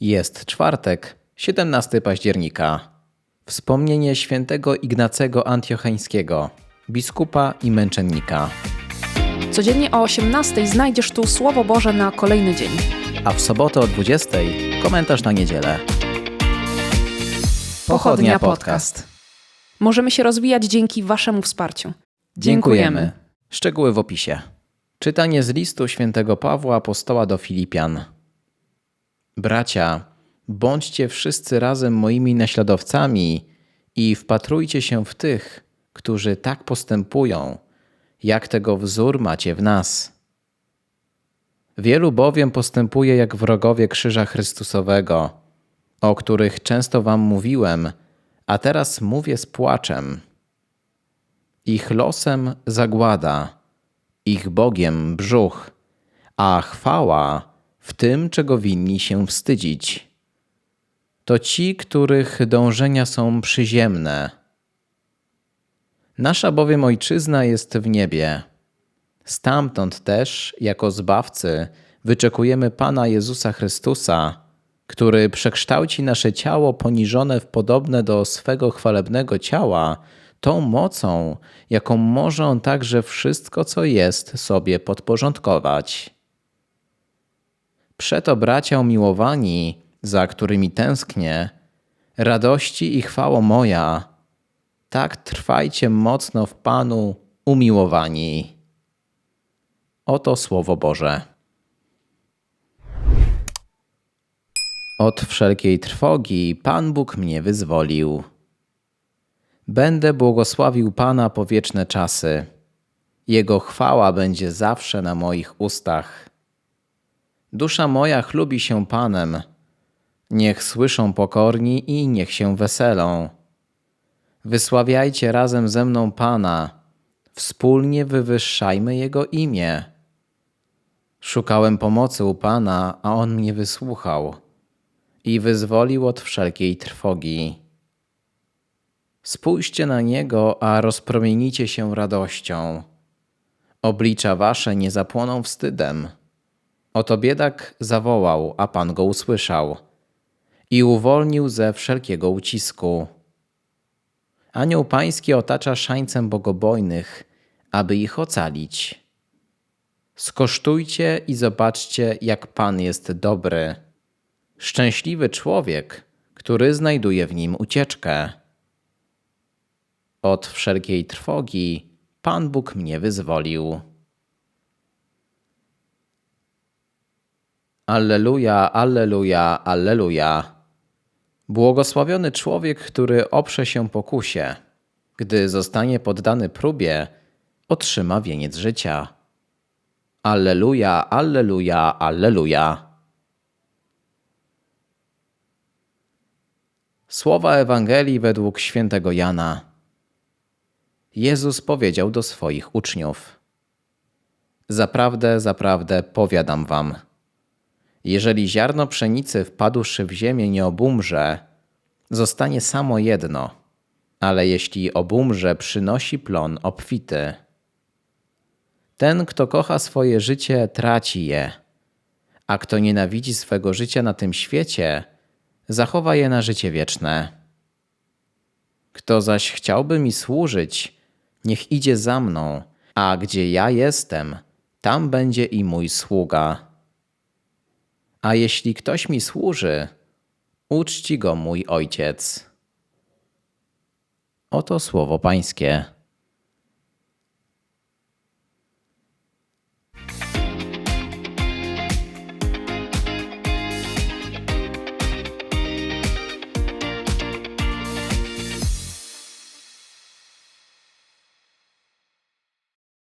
Jest czwartek, 17 października. Wspomnienie świętego Ignacego Antiocheńskiego, biskupa i męczennika. Codziennie o 18 znajdziesz tu Słowo Boże na kolejny dzień. A w sobotę o 20 komentarz na niedzielę. Pochodnia Podcast. Możemy się rozwijać dzięki Waszemu wsparciu. Dziękujemy. Szczegóły w opisie. Czytanie z listu świętego Pawła apostoła do Filipian. Bracia, bądźcie wszyscy razem moimi naśladowcami i wpatrujcie się w tych, którzy tak postępują, jak tego wzór macie w nas. Wielu bowiem postępuje jak wrogowie Krzyża Chrystusowego, o których często wam mówiłem, a teraz mówię z płaczem. Ich losem zagłada, ich Bogiem brzuch, a chwała w tym, czego winni się wstydzić. To ci, których dążenia są przyziemne. Nasza bowiem ojczyzna jest w niebie. Stamtąd też, jako zbawcy, wyczekujemy Pana Jezusa Chrystusa, który przekształci nasze ciało poniżone w podobne do swego chwalebnego ciała, tą mocą, jaką może on także wszystko, co jest, sobie podporządkować. Przeto, bracia umiłowani, za którymi tęsknię, radości i chwało moja, tak trwajcie mocno w Panu, umiłowani. Oto Słowo Boże. Od wszelkiej trwogi Pan Bóg mnie wyzwolił. Będę błogosławił Pana po wieczne czasy. Jego chwała będzie zawsze na moich ustach. Dusza moja chlubi się Panem. Niech słyszą pokorni i niech się weselą. Wysławiajcie razem ze mną Pana, wspólnie wywyższajmy Jego imię. Szukałem pomocy u Pana, a On mnie wysłuchał i wyzwolił od wszelkiej trwogi. Spójrzcie na Niego, a rozpromienicie się radością. Oblicza wasze nie zapłoną wstydem. Oto biedak zawołał, a Pan go usłyszał i uwolnił ze wszelkiego ucisku. Anioł Pański otacza szańcem bogobojnych, aby ich ocalić. Skosztujcie i zobaczcie, jak Pan jest dobry. Szczęśliwy człowiek, który znajduje w nim ucieczkę. Od wszelkiej trwogi Pan Bóg mnie wyzwolił. Alleluja, alleluja, alleluja. Błogosławiony człowiek, który oprze się pokusie, gdy zostanie poddany próbie, otrzyma wieniec życia. Alleluja, alleluja, alleluja. Słowa Ewangelii według świętego Jana. Jezus powiedział do swoich uczniów: Zaprawdę, zaprawdę powiadam wam, jeżeli ziarno pszenicy wpadłszy w ziemię nie obumrze, zostanie samo jedno, ale jeśli obumrze, przynosi plon obfity. Ten, kto kocha swoje życie, traci je, a kto nienawidzi swego życia na tym świecie, zachowa je na życie wieczne. Kto zaś chciałby mi służyć, niech idzie za mną, a gdzie ja jestem, tam będzie i mój sługa. A jeśli ktoś mi służy, uczci go mój ojciec. Oto słowo Pańskie.